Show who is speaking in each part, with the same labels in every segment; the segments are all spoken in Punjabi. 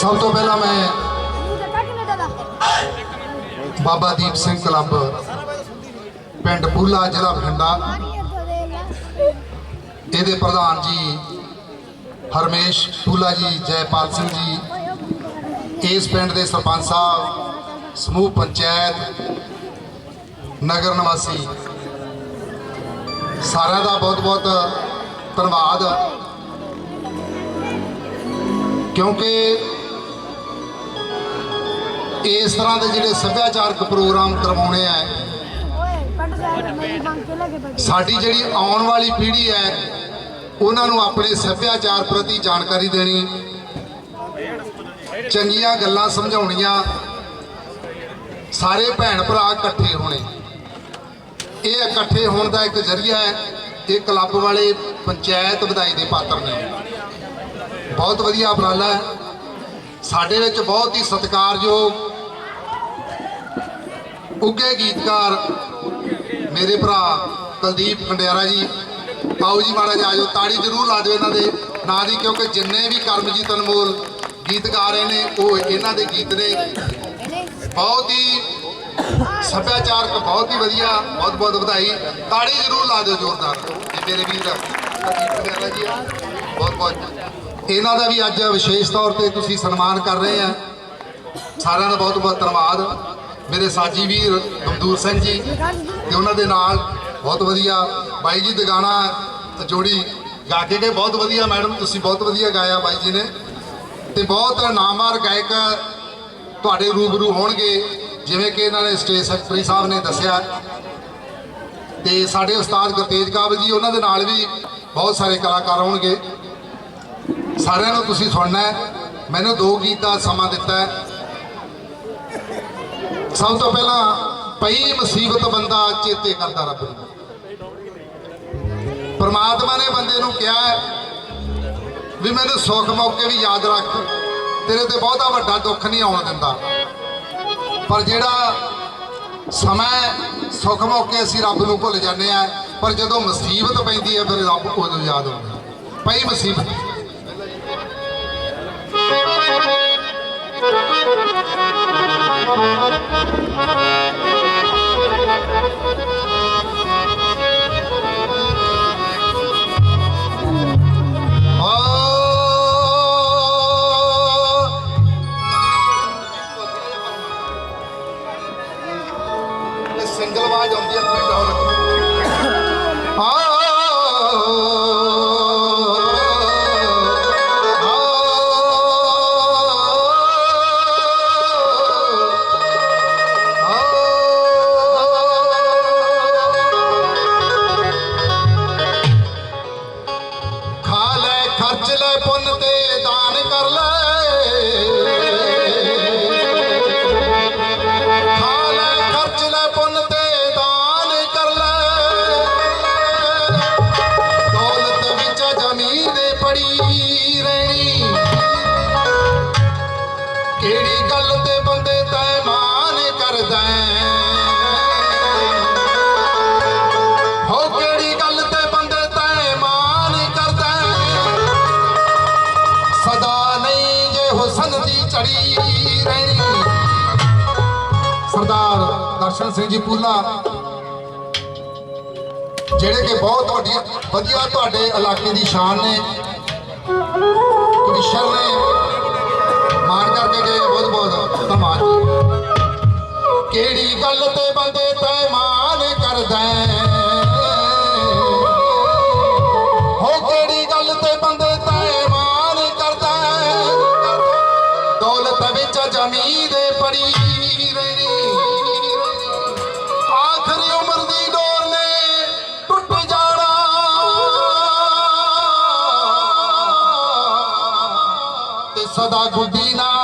Speaker 1: ਸਭ ਤੋਂ ਪਹਿਲਾਂ ਮੈਂ ਬਾਬਾ ਦੀਪ ਸਿੰਘ ਕਲੱਬ, ਪਿੰਡ ਪੂਲਾ ਜ਼ਿਲ੍ਹਾ ਬਠਿੰਡਾ। ਇਹਦੇ ਪ੍ਰਧਾਨ ਜੀ ਹਰਮੇਸ਼ ਪੂਲਾ ਜੀ, ਜੈਪਾਲ ਸਿੰਘ ਜੀ। ਇਸ ਪਿੰਡ ਦੇ ਸਰਪੰਚ ਸਾਹਿਬ, ਸਮੂਹ ਪੰਚਾਇਤ, ਨਗਰ ਨਿਵਾਸੀ। ਸਾਰਿਆਂ ਦਾ ਬਹੁਤ ਬਹੁਤ ਧੰਨਵਾਦ। ਕਿਉਂਕਿ ਇਸ ਤਰ੍ਹਾਂ ਦੇ ਜਿਹੜੇ ਸੱਭਿਆਚਾਰਕ ਪ੍ਰੋਗਰਾਮ ਕਰਵਾਉਣੇ ਆ। ਸਾਡੀ ਜਿਹੜੀ ਆਉਣ ਵਾਲੀ ਪੀੜ੍ਹੀ ਹੈ, ਉਹਨਾਂ ਨੂੰ ਆਪਣੇ ਸੱਭਿਆਚਾਰ ਪ੍ਰਤੀ ਜਾਣਕਾਰੀ ਦੇਣੀ, ਚੰਗੀਆਂ ਗੱਲਾਂ ਸਮਝਾਉਣੀਆਂ, ਸਾਰੇ ਭੈਣ ਭਰਾ ਇਕੱਠੇ ਹੋਣੇ। ਇਹ ਇਕੱਠੇ ਹੋਣ ਦਾ ਇੱਕ ਜ਼ਰੀਆ ਹੈ, ਇਹ ਕਲੱਬ ਵਾਲੇ ਪੰਚਾਇਤ ਵਧਾਈ ਦੇ ਪਾਤਰ ਨੇ। ਬਹੁਤ ਵਧੀਆ ਉਪਰਾਲਾ ਹੈ। ਸਾਡੇ ਵਿੱਚ ਬਹੁਤ ਹੀ ਸਤਿਕਾਰਯੋਗ ਉੱਗੇ ਗੀਤਕਾਰ ਮੇਰੇ ਭਰਾ ਕੁਲਦੀਪ ਖੰਡਿਆਰਾ ਜੀ। ਆਓ ਜੀ ਮਾੜਾ ਜਿਹਾ ਆਜੋ। ਤਾੜੀ ਜ਼ਰੂਰ ਲਾ ਦਿਓ ਇਹਨਾਂ ਦੇ ਨਾਂ ਦੀ, ਕਿਉਂਕਿ ਜਿੰਨੇ ਵੀ ਕਰਮਜੀਤ ਅਨਮੋਲ ਗੀਤ ਗਾ ਰਹੇ ਨੇ, ਉਹ ਇਹਨਾਂ ਦੇ ਗੀਤ ਨੇ। ਬਹੁਤ ਹੀ ਸੱਭਿਆਚਾਰਕ, ਬਹੁਤ ਹੀ ਵਧੀਆ, ਬਹੁਤ ਬਹੁਤ ਵਧਾਈ। ਤਾੜੀ ਜ਼ਰੂਰ ਲਾ ਦਿਓ ਜ਼ੋਰਦਾਰ। ਇਹ ਮੇਰੇ ਵੀਰ ਕੁਲਦੀਪ ਖੰਡਿਆਰਾ ਜੀ ਆ। ਬਹੁਤ ਬਹੁਤ ਇਹਨਾਂ ਦਾ ਵੀ ਅੱਜ ਵਿਸ਼ੇਸ਼ ਤੌਰ ਤੇ ਤੁਸੀਂ ਸਨਮਾਨ ਕਰ ਰਹੇ ਆ। ਸਾਰਿਆਂ ਦਾ ਬਹੁਤ ਬਹੁਤ ਧੰਨਵਾਦ। ਮੇਰੇ ਸਾਜੀ ਵੀਰ ਗਮਦੂਰ ਸਿੰਘ ਜੀ ਤੇ ਉਹਨਾਂ ਦੇ ਨਾਲ ਬਹੁਤ ਵਧੀਆ ਬਾਈ ਜੀ ਦਗਾਣਾ ਜੋੜੀ ਗਾ ਕੇ ਗਏ। ਬਹੁਤ ਵਧੀਆ ਮੈਡਮ, ਤੁਸੀਂ ਬਹੁਤ ਵਧੀਆ ਗਾਇਆ ਬਾਈ ਜੀ ਨੇ। ਤੇ ਬਹੁਤ ਨਾਮਵਰ ਗਾਇਕ ਤੁਹਾਡੇ ਰੂਬਰੂ ਹੋਣਗੇ, ਜਿਵੇਂ ਕਿ ਇਹਨਾਂ ਨੇ ਸਟੇਜ ਸੈਕਟਰੀ ਸਾਹਿਬ ਨੇ ਦੱਸਿਆ। ਤੇ ਸਾਡੇ ਉਸਤਾਦ ਗੁਰਤੇਜ ਕਾਬਲ ਜੀ, ਉਹਨਾਂ ਦੇ ਨਾਲ ਵੀ ਬਹੁਤ ਸਾਰੇ ਕਲਾਕਾਰ ਹੋਣਗੇ। ਸਾਰਿਆਂ ਨੂੰ ਤੁਸੀਂ ਸੁਣਨਾ ਹੈ। ਮੈਨੂੰ ਦੋ ਗੀਤ ਦਾ ਸਮਾਂ ਦਿੱਤਾ ਹੈ। ਸਭ ਤੋਂ ਪਹਿਲਾਂ ਪਈ ਮੁਸੀਬਤ ਬੰਦਾ ਚੇਤੇ ਕਰਦਾ ਰੱਬ ਨੂੰ। ਪਰਮਾਤਮਾ ਨੇ ਬੰਦੇ ਨੂੰ ਕਿਹਾ ਵੀ ਮੈਨੂੰ ਸੁੱਖ ਮੌਕੇ ਵੀ ਯਾਦ ਰੱਖ, ਤੇਰੇ ਤੇ ਬਹੁਤਾ ਵੱਡਾ ਦੁੱਖ ਨਹੀਂ ਆਉਣ ਦਿੰਦਾ। ਪਰ ਜਿਹੜਾ ਸਮਾਂ ਸੁੱਖ ਮੌਕੇ ਅਸੀਂ ਰੱਬ ਨੂੰ ਭੁੱਲ ਜਾਂਦੇ ਆ ਪਰ ਜਦੋਂ ਮੁਸੀਬਤ ਪੈਂਦੀ ਹੈ, ਫਿਰ ਰੱਬ ਉਦੋਂ ਯਾਦ ਆਉਂਦਾ ਪਈ ਮੁਸੀਬਤ। Thank you. ਲੈ ਖਰਚ ਹੁਸਨ ਦੀ ਚੜੀ ਰਹਿਣੀ। ਸਰਦਾਰ ਦਰਸ਼ਨ ਸਿੰਘ ਜੀ ਪੂਲਾ, ਜਿਹੜੇ ਕਿ ਬਹੁਤ ਵੱਡੀ ਵਧੀਆ ਤੁਹਾਡੇ ਇਲਾਕੇ ਦੀ ਸ਼ਾਨ ਨੇ। ਕਮਿਸ਼ਨ ਨੇ ਮਾਣ ਕਰਕੇ ਗਏ, ਬਹੁਤ ਬਹੁਤ ਧੰਨਵਾਦ ਕਿਹੜੀ ਗੱਲ ਤੇ ਬੰਦੇ ਤੈ ਮਾਨ ਕਰਦਾ ਵਿੱਚ ਦੇ ਪੜੀ ਰਹਿਣੀ। ਆਖਰੀ ਉਮਰ ਦੀ ਡੋਰ ਨੇ ਟੁੱਟ ਜਾਣਾ। ਤੇ ਸਦਾ ਗੁੱਡੀ ਨਾ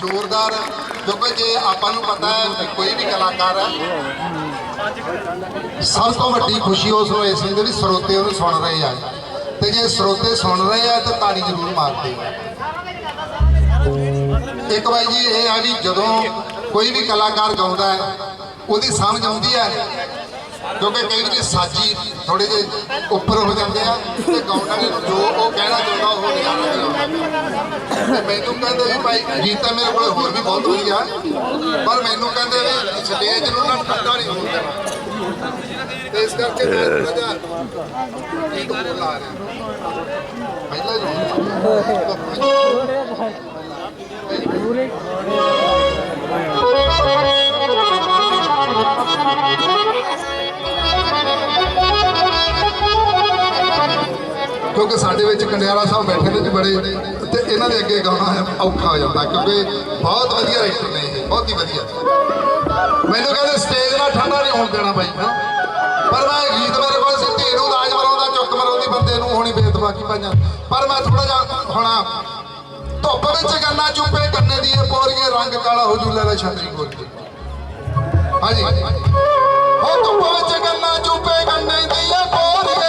Speaker 1: ਜ਼ੋਰਦਾਰ, ਕਿਉਂਕਿ ਜੇ ਆਪਾਂ ਨੂੰ ਪਤਾ ਹੈ ਕੋਈ ਵੀ ਕਲਾਕਾਰ ਹੈ, ਸਭ ਤੋਂ ਵੱਡੀ ਖੁਸ਼ੀ ਉਸ ਨੂੰ ਇਸ ਹੁੰਦੀ ਵੀ ਸਰੋਤੇ ਉਹਨੂੰ ਸੁਣ ਰਹੇ ਆ। ਤੇ ਜੇ ਸਰੋਤੇ ਸੁਣ ਰਹੇ ਆ, ਤਾਂ ਤਾੜੀ ਜ਼ਰੂਰ ਮਾਰਦੇ ਆ। ਇੱਕ ਵਾਰੀ ਜੀ ਇਹ ਆ ਵੀ ਜਦੋਂ ਕੋਈ ਵੀ ਕਲਾਕਾਰ ਗਾਉਂਦਾ ਹੈ, ਉਹਦੀ ਸਮਝ ਆਉਂਦੀ ਹੈ ਕਿਉਂਕਿ ਕਈ ਵਾਰੀ ਸਾਜੀ ਥੋੜੇ ਜਿਹੇ ਉੱਪਰ ਹੋ ਜਾਂਦੇ ਆ ਤੇ ਗਾਉਣ ਵਾਲੇ ਨੂੰ ਜੋ ਉਹ ਕਹਿਣਾ ਚਾਹੁੰਦਾ ਉਹ ਨਹੀਂ ਆਉਂਦਾ ਤੇ ਮੈਨੂੰ ਕਹਿੰਦੇ ਵੀ ਭਾਈ ਗੀਤ ਤਾਂ ਮੇਰੇ ਕੋਲ ਹੋਰ ਵੀ ਬਹੁਤ ਵਧੀਆ ਪਰ ਮੈਨੂੰ ਕਹਿੰਦੇ ਵੀ ਸਟੇਜ ਨੂੰ ਨਾ ਠੰਡਾ ਨਹੀਂ ਹੋਣ ਦੇਣਾ। ਤੇ ਇਸ ਕਰਕੇ ਮੈਂ ਥੋੜਾ ਜਿਹਾ ਲਾ ਰਿਹਾ। ਪਹਿਲਾਂ ਹੀ ਲਾਉਣਾ। ਕਿਉਂਕਿ ਸਾਡੇ ਵਿੱਚ ਕੰਡਿਆਲਾ ਸਾਹਿਬ ਬੈਠੇ ਨੇ ਜੀ ਬੜੇ, ਤੇ ਇਹਨਾਂ ਦੇ ਅੱਗੇ ਗਾਉਣਾ ਔਖਾ ਹੋ ਜਾਂਦਾ, ਕਿਉਂਕਿ ਬਹੁਤ ਵਧੀਆ ਰਾਈਟਰ ਨੇ ਇਹ, ਬਹੁਤ ਹੀ ਵਧੀਆ। ਮੈਨੂੰ ਕਹਿੰਦੇ ਸਟੇਜ ਨਾਲ ਠੰਡਾ ਨਹੀਂ ਹੋਣ ਦੇਣਾ ਬਾਈ, ਹਾਂ। ਪਰ ਮੈਂ ਗੀਤ ਮੇਰੇ ਕੋਲ ਸੀ, ਧੀ ਨੂੰ ਰਾਜ ਮਰਾਉਂਦਾ ਚੁੱਕ ਮਰਾਉਂਦੀ ਬੰਦੇ ਨੂੰ ਹੋਣੀ ਬੇਦਬਾਕੀ ਪਾਈਆਂ। ਪਰ ਮੈਂ ਥੋੜਾ ਜਿਹਾ ਹੋਣਾ ਧੁੱਪ ਵਿੱਚ ਗੰਨਾ ਚੁੱਪੇ ਕੰਨੇ ਦੀ ਇਹ ਪੋਰੀਏ ਰੰਗ ਕਾਲਾ ਹੋ ਜੂ, ਲੈ ਛਤਰੀ ਕੋਲ ਹਾਂਜੀ। ਹੋ ਧੁੱਪ ਵਿੱਚ ਗੰਨਾ ਚੁੱਪੇ, ਗੰਨੇ ਦੀ ਇਹ ਪੋਰੀਏ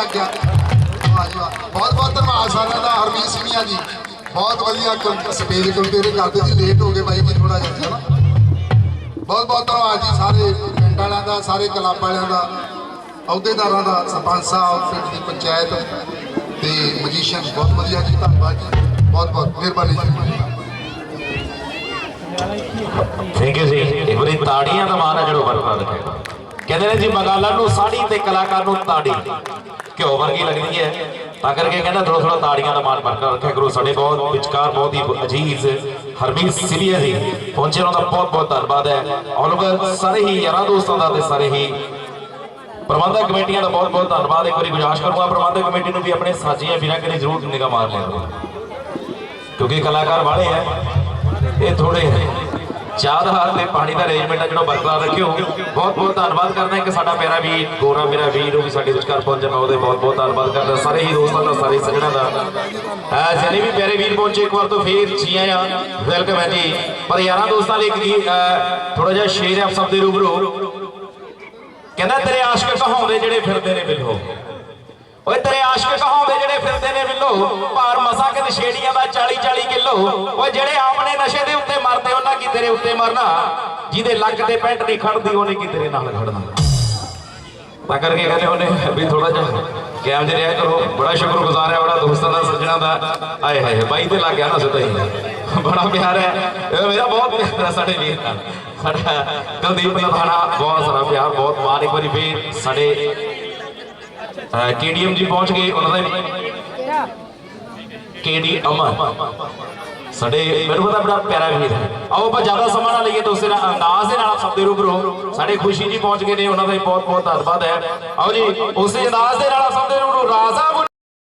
Speaker 1: ਲੱਗ ਗਿਆ। ਵਾਹ ਜੀ ਵਾਹ। ਬਹੁਤ ਬਹੁਤ ਧੰਨਵਾਦ ਸਾਰਿਆਂ ਦਾ, ਹਰਮੀਤ ਸਿੰਘੀਆ ਜੀ ਬਹੁਤ ਵਧੀਆ ਕ- ਸਟੇਜ ਕੰਪੇਅਰ ਕਰਦੇ ਸੀ। ਲੇਟ ਹੋ ਗਏ ਬਾਈ ਜੀ ਥੋੜਾ ਜਿਹਾ ਹੈ ਨਾ ਬਹੁਤ ਬਹੁਤ ਧੰਨਵਾਦ ਜੀ ਸਾਰੇ ਪਿੰਡ ਵਾਲਿਆਂ ਦਾ, ਸਾਰੇ ਕਲੱਬ ਵਾਲਿਆਂ ਦਾ, ਅਹੁਦੇਦਾਰਾਂ ਦਾ, ਸਰਪੰਚ ਸਾਹਿਬ, ਪਿੰਡ ਦੀ ਪੰਚਾਇਤ ਤੇ ਮਜੀਸ਼ੀਅਨ ਬਹੁਤ ਵਧੀਆ ਜੀ, ਧੰਨਵਾਦ ਜੀ। ਬਹੁਤ ਬਹੁਤ ਮਿਹਰਬਾਨੀ ਜੀ।
Speaker 2: ਥੈਂਕ ਯੂ ਜੀ। ਇੱਕ ਵਾਰੀ ਤਾੜੀਆਂ ਦਾ ਮਾਨ ਹੈ ਜਿਹੜਾ ਵਰਤਾ ਰੱਖੇਗਾ ਕਹਿੰਦੇ ਨੇ ਜੀ, ਮਗਾਲਾ ਨੂੰ ਸਾੜੀ ਤੇ ਕਲਾਕਾਰ ਨੂੰ ਤਾੜੀ। ਘਿਓ ਵਰਗੀ ਲੱਗਦੀ ਹੈ। ਤਾਂ ਕਰਕੇ ਕਹਿੰਦਾ ਥੋੜਾ ਥੋੜਾ ਤਾੜੀਆਂ ਦਾ ਮਾਨ ਬਰਕਰਾਰ ਰੱਖਿਆ ਕਰੋ ਸਾਡੇ ਬਹੁਤ ਵਿਚਕਾਰ ਬਹੁਤ ਹੀ ਅਜੀਜ਼ ਹਰਮੀਤ ਸਿਲੀਆ ਜੀ। ਪਹੁੰਚੇ ਉਹਨਾਂ ਦਾ ਬਹੁਤ ਬਹੁਤ ਧੰਨਵਾਦ ਹੈ। ਆਲ ਓਵਰ ਸਾਰੇ ਹੀ ਯਾਰਾਂ ਦੋਸਤਾਂ ਦਾ ਤੇ ਸਾਰੇ ਹੀ ਪ੍ਰਬੰਧਕ ਕਮੇਟੀਆਂ ਦਾ ਬਹੁਤ ਬਹੁਤ ਧੰਨਵਾਦ। ਇੱਕ ਵਾਰੀ ਗੁਜ਼ਾਰਿਸ਼ ਕਰੂੰਗਾ ਪ੍ਰਬੰਧਕ ਕਮੇਟੀ ਨੂੰ ਵੀ ਆਪਣੇ ਸਾਜੀਆਂ ਵੀਰਾਂ ਕਰੇ ਜ਼ਰੂਰ ਨਿਗਾਹ ਮਾਰ ਲਿਆ ਕਿਉਂਕਿ ਕਲਾਕਾਰ ਵਾਲੇ ਹੈ, ਇਹ ਥੋੜੇ ਚਾਹ ਦਾ ਹਾਲ ਤੇ ਪਾਣੀ ਦਾ ਅਰੇਂਜਮੈਂਟ ਆ ਜਿਹੜਾ ਬਰਕਰਾਰ ਰੱਖਿਓ। ਬਹੁਤ ਬਹੁਤ ਧੰਨਵਾਦ ਕਰਦਾ ਕਿ ਸਾਡਾ ਪਿਆਰਾ ਵੀਰ, ਗੋਰਾ ਮੇਰਾ ਵੀਰ, ਉਹ ਵੀ ਸਾਡੇ ਵਿਚਕਾਰ ਪਹੁੰਚਿਆ ਮੈਂ ਉਹਦੇ ਬਹੁਤ ਬਹੁਤ ਧੰਨਵਾਦ ਕਰਦਾ ਸਾਰੇ ਹੀ ਦੋਸਤਾਂ ਦਾ, ਸਾਰੇ ਸੱਜਣਾਂ ਦਾ। ਅਹ ਵੀ ਪਿਆਰੇ ਵੀਰ ਪਹੁੰਚੇ ਇੱਕ ਵਾਰ ਤੋਂ ਫੇਰ ਜੀ ਆਇਆਂ। ਵੈਲਕਮ ਹੈ ਜੀ। ਪਰ ਯਾਰਾਂ ਦੋਸਤਾਂ ਲਈ ਇੱਕ ਥੋੜਾ ਜਿਹਾ ਸ਼ੇਰ ਆਪ ਸਭ ਦੇ ਰੂਬਰੂ। ਕਹਿੰਦਾ, ਤੇਰੇ ਆਸ਼ਕ ਕਹਾਉਂਦੇ ਜਿਹੜੇ ਫਿਰਦੇ ਨੇ ਬਿੱਲੋ। ਓਏ ਤੇਰੇ ਆਸ਼ਕ ਕਹਾਉਂਦੇ ਜਿਹੜੇ ਫਿਰਦੇ ਨੇ ਬਿੱਲੋ? ਭਾਰ ਮਸਾ ਕਿ ਨਸ਼ੇੜੀਆਂ ਦਾ 40 40 ਕਿਲੋ। ਓਏ ਜਿਹੜੇ ਆਪਣੇ ਨਸ਼ੇ ਦੇ ਉੱਤੇ ਮਰਦੇ, ਉਹਨਾਂ ਕੀ ਤੇਰੇ ਉੱਤੇ ਮਰਨਾ? ਜਿਹਦੇ ਲੱਕ ਤੇ ਪੈਂਟ ਨਹੀਂ ਖੜਦੀ, ਉਹਨੇ ਕੀ ਤੇਰੇ ਨਾਲ ਖੜਨਾ? ਤਾਂ ਕਰਕੇ ਕਹਿੰਦੇ ਉਹਨੇ ਵੀ ਥੋੜਾ ਜਿਹਾ ਕੈਮ ਜਿਹਾ ਰਿਹਾ ਕਰੋ। ਬੜਾ ਸ਼ੁਕਰਗੁਜ਼ਾਰ ਹੈ ਬੜਾ ਦੋਸਤਾਂ ਦਾ, ਸੱਜਣਾ ਦਾ। ਆਏ ਹਾਏ, ਬਾਈ ਤੇ ਲੱਗ ਗਿਆ ਨਾ ਸਿੱਧਾ ਹੀ। ਬੜਾ ਪਿਆਰ ਹੈ ਮੇਰਾ ਬਹੁਤ ਪਿਆਰ ਹੈ ਸਾਡੇ ਵੀਰ ਨਾਲ ਸਾਡਾ ਕੁਲਦੀਪ ਲਧਾਣਾ ਬਹੁਤ ਸਾਰਾ ਪਿਆਰ, ਬਹੁਤ ਮਾਣ। ਇੱਕ ਵਾਰੀ ਫੇਰ ਸਾਡੇ ਕੇਡੀਐਮ ਜੀ ਪਹੁੰਚ ਗਏ, ਉਹਨਾਂ ਦਾ ਕੇਡੀ ਅਮਨ। ਸਾਡੇ, ਮੈਨੂੰ ਪਤਾ ਬੜਾ ਪਿਆਰਾ ਵੀਰ ਹੈ। ਆਓ ਆਪਾਂ ਜ਼ਿਆਦਾ ਸਮਾਂ ਨਾ ਲਈਏ, ਦੋਸਤੇ ਨਾਲ ਅੰਦਾਜ਼ ਦੇ ਨਾਲ ਸਭ ਦੇ ਰੂਬਰੂ ਸਾਡੇ ਖੁਸ਼ੀ ਜੀ ਪਹੁੰਚ ਗਏ ਨੇ, ਉਹਨਾਂ ਦਾ ਬਹੁਤ ਬਹੁਤ ਧੰਨਵਾਦ ਹੈ। ਆਓ ਜੀ, ਉਸੇ ਅੰਦਾਜ਼ ਦੇ ਨਾਲ ਸਭ ਦੇ ਰੂਬਰੂ, ਰਾਜ਼ਾ